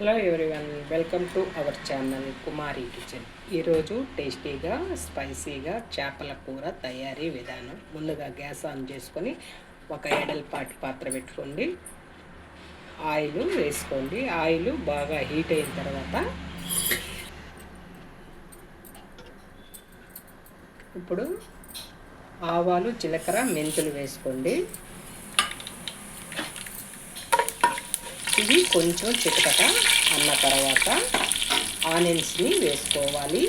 Hello everyone welcome to our channel Kumari kitchen. ఈరోజు టేస్టీగా స్పైసీగా చేపల కూర తయారీ విధానం ముందుగా గ్యాస్ ఆన్ చేసుకొని ఒక ఎడల్పాటి పాత్ర పెట్టుకోండి. ఆయిల్ వేసుకోండి. ఆయిల్ బాగా హీట్ అయిన తర్వాత ఇప్పుడు ఆవాలు జీలకర్ర మెంతులు వేసుకోండి. ఇవి కొంచెం చిటకట అన్న తర్వాత ఆనియన్స్ని వేసుకోవాలి.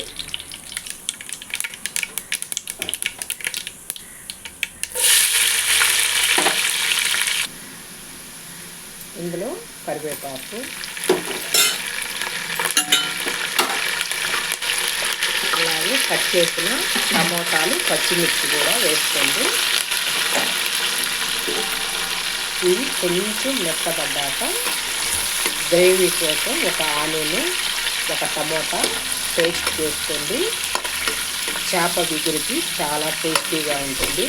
ఇందులో కరివేపాకు. అలాగే కట్ చేసిన టమోటాలు పచ్చిమిర్చి కూడా వేసుకోండి. ఇవి కొంచెం మెత్తపడ్డాక గ్రేవీ కోసం ఒక ఆనియన్ ఒక టమోటా పేస్ట్ చేసుకోండి. చేప బిగురికి చాలా టేస్టీగా ఉంటుంది.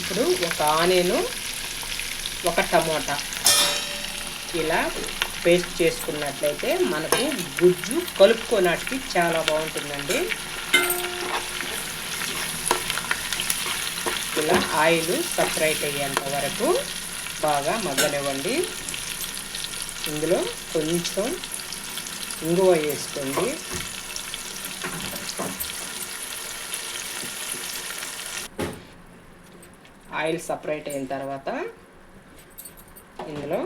ఇప్పుడు ఒక ఆనియను ఒక టమోటా ఇలా పేస్ట్ చేసుకున్నట్లయితే మనకు గుజ్జు కలుపుకోనాటికి చాలా బాగుంటుందండి. ఇలా ఆయిల్ సపరేట్ అయ్యేంత వరకు బాగా మగ్గనివ్వండి. ఇందులో కొంచెం ఇంగువ వేసుకోండి. ఆయిల్ సపరేట్ అయిన తర్వాత ఇందులో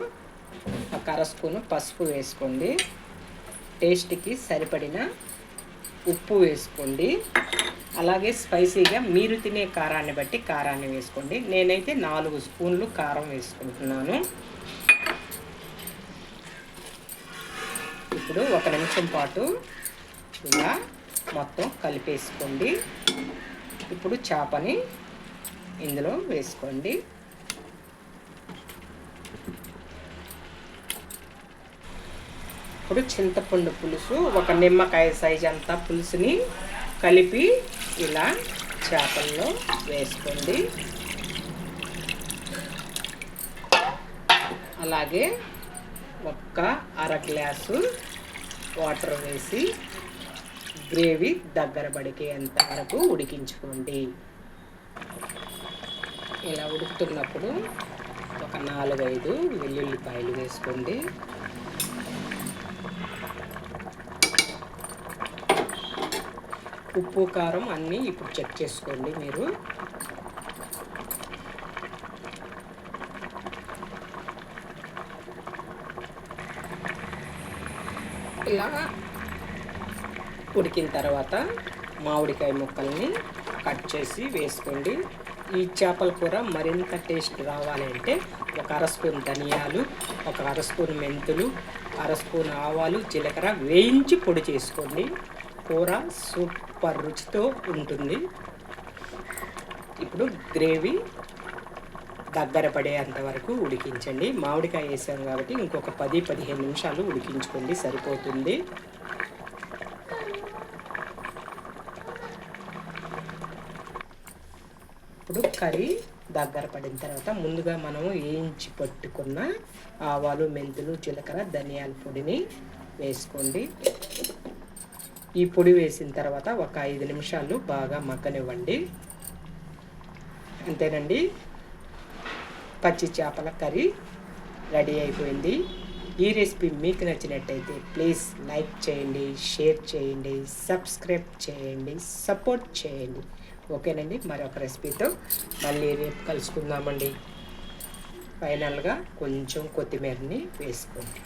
ఒక అర స్పూను పసుపు వేసుకోండి. టేస్ట్కి సరిపడిన ఉప్పు వేసుకోండి. అలాగే స్పైసీగా మీరు తినే కారాన్ని బట్టి కారాన్ని వేసుకోండి. నేనైతే నాలుగు స్పూన్లు కారం వేసుకుంటున్నాను. ఇప్పుడు ఒక నిమిషం పాటు ఇలా మొత్తం కలిపేసుకోండి. ఇప్పుడు చేపని ఇందులో వేసుకోండి. ఇప్పుడు చింతపండు పులుసు ఒక నిమ్మకాయ సైజ్ అంతా పులుసుని కలిపి ఇలా చేపల్లో వేసుకోండి. అలాగే ఒక్క అర గ్లాసు వాటర్ వేసి గ్రేవీ దగ్గర పడికేంత వరకు ఉడికించుకోండి. ఇలా ఉడుకుతున్నప్పుడు ఒక నాలుగైదు వెల్లుల్లిపాయలు వేసుకోండి. ఉప్పు కారం అన్నీ ఇప్పుడు చెక్ చేసుకోండి మీరు. ఇలా ఉడికిన తర్వాత మామిడికాయ ముక్కల్ని కట్ చేసి వేసుకోండి. ఈ చేపల కూర మరింత టేస్ట్ రావాలి అంటే ఒక అర స్పూన్ ధనియాలు ఒక అర స్పూన్ మెంతులు అర స్పూన్ ఆవాలు జీలకర్ర వేయించి పొడి చేసుకోండి. కూర సూపర్ రుచితో ఉంటుంది. ఇప్పుడు గ్రేవీ దగ్గర పడేంత వరకు ఉడికించండి. మామిడికాయ వేసాం కాబట్టి ఇంకొక పది పదిహేను నిమిషాలు ఉడికించుకోండి. సరిపోతుంది. ఇప్పుడు కర్రీ దగ్గర పడిన తర్వాత ముందుగా మనం వేయించి పట్టుకున్న ఆవాలు మెంతులు జీలకర్ర ధనియాల పొడిని వేసుకోండి. ఈ పొడి వేసిన తర్వాత ఒక ఐదు నిమిషాలు బాగా మగ్గనివ్వండి. అంతేనండి. పచ్చి చేపల కర్రీ రెడీ అయిపోయింది. ఈ రెసిపీ మీకు నచ్చినట్టయితే ప్లీజ్ లైక్ చేయండి షేర్ చేయండి సబ్స్క్రైబ్ చేయండి సపోర్ట్ చేయండి. ఓకేనండి. మరొక రెసిపీతో మళ్ళీ రేపు కలుసుకుందామండి. ఫైనల్గా కొంచెం కొత్తిమీరని వేసుకోండి.